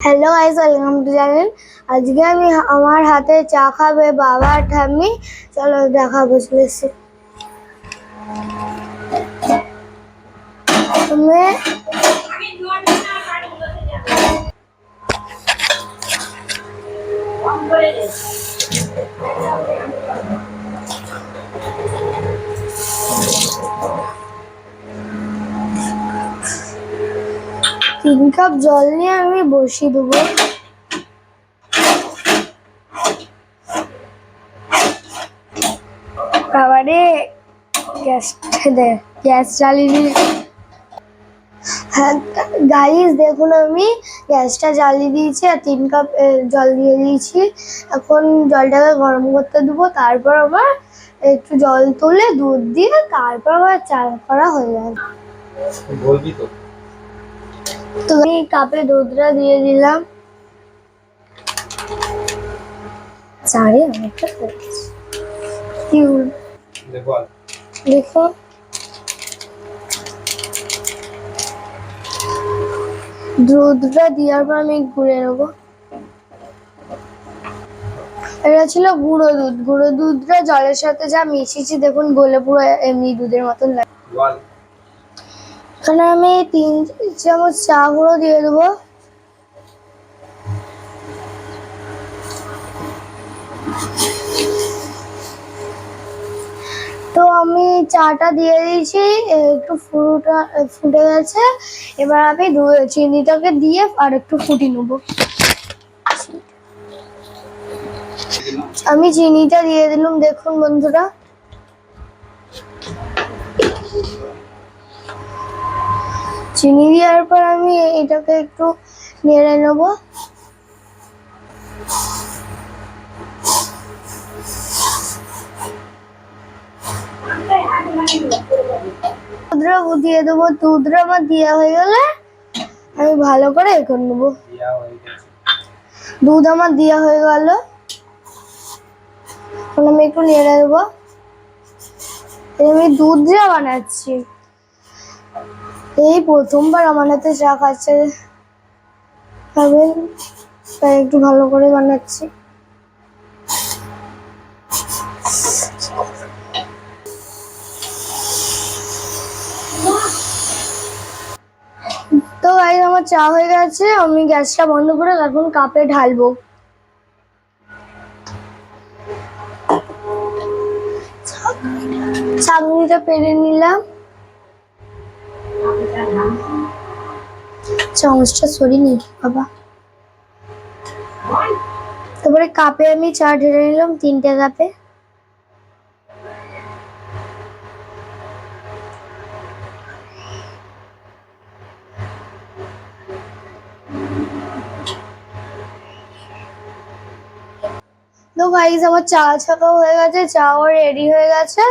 Hello guys welcome to channel আজকে আমি আমার হাতে চা খাবে বাবা আর ঠাম্মি। চলো দেখাবো চলে এসছি। তুমি? তিন কাপ জল নিয়ে আমি বসিয়ে দেবো। বাবারে গ্যাসটা দে, গ্যাস জ্বালিয়ে দিই। হ্যাঁ গাইস দেখুন আমি গ্যাসটা জ্বালিয়ে দিয়েছি আর তিন কাপ জল দিয়ে দিয়েছি। এখন জলটাকে গরম করতে দেবো, তারপর আবার একটু জল তুলে দুধ দিয়ে তারপর আবার চা করা হয়ে যাবে। তো আমি কাপে দুধটা দিয়ে দিলাম। চারে অনেকটা দেখো। দুধটা দেওয়ার পর আমি ঘুরে নেব। এটা ছিল গুঁড়ো দুধ। গুঁড়ো দুধটা জলের সাথে যা মিশিয়েছি দেখুন গলে পুরো এমনি দুধের মতন লাগে। এখানে আমি তিন চামচ চা গুঁড়ো দিয়ে দেবো। তো আমি চাটা দিয়ে দিয়েছি, একটু ফুটা ফুটে গেছে। এবার আমি চিনিটাকে দিয়ে আর একটু ফুটিয়ে নেব। আমি চিনিটা দিয়ে দিলাম, দেখুন বন্ধুরা। চিনি দেওয়ার পর আমি এটাকে একটু নেড়ে নেব। দিয়ে দেবো দুধটা আমার দেওয়া হয়ে গেলে আমি ভালো করে এ করে নেব। দুধ আমার দেওয়া হয়ে গেল। আমি একটু নেড়ে দেবো। আমি দুধ দিয়ে বানাচ্ছি এই প্রথমবার আমার হাতে চা খাচ্ছে। খাবেন তাই একটু ভালো করে বানাচ্ছি। তো ভাই, আমার চা হয়ে গেছে, আমি গ্যাসটা বন্ধ করে এখন কাপে ঢালবো। চাটনিটা পেরে নিলাম। চামচটা সরিয়ে বাবা। তারপরে কাপে আমি চা ঢেলে নিলাম, তিনটে কাপে। তো গাইজ আমার চা ছাকাও হয়ে গেছে, চাও রেডি হয়ে গেছে।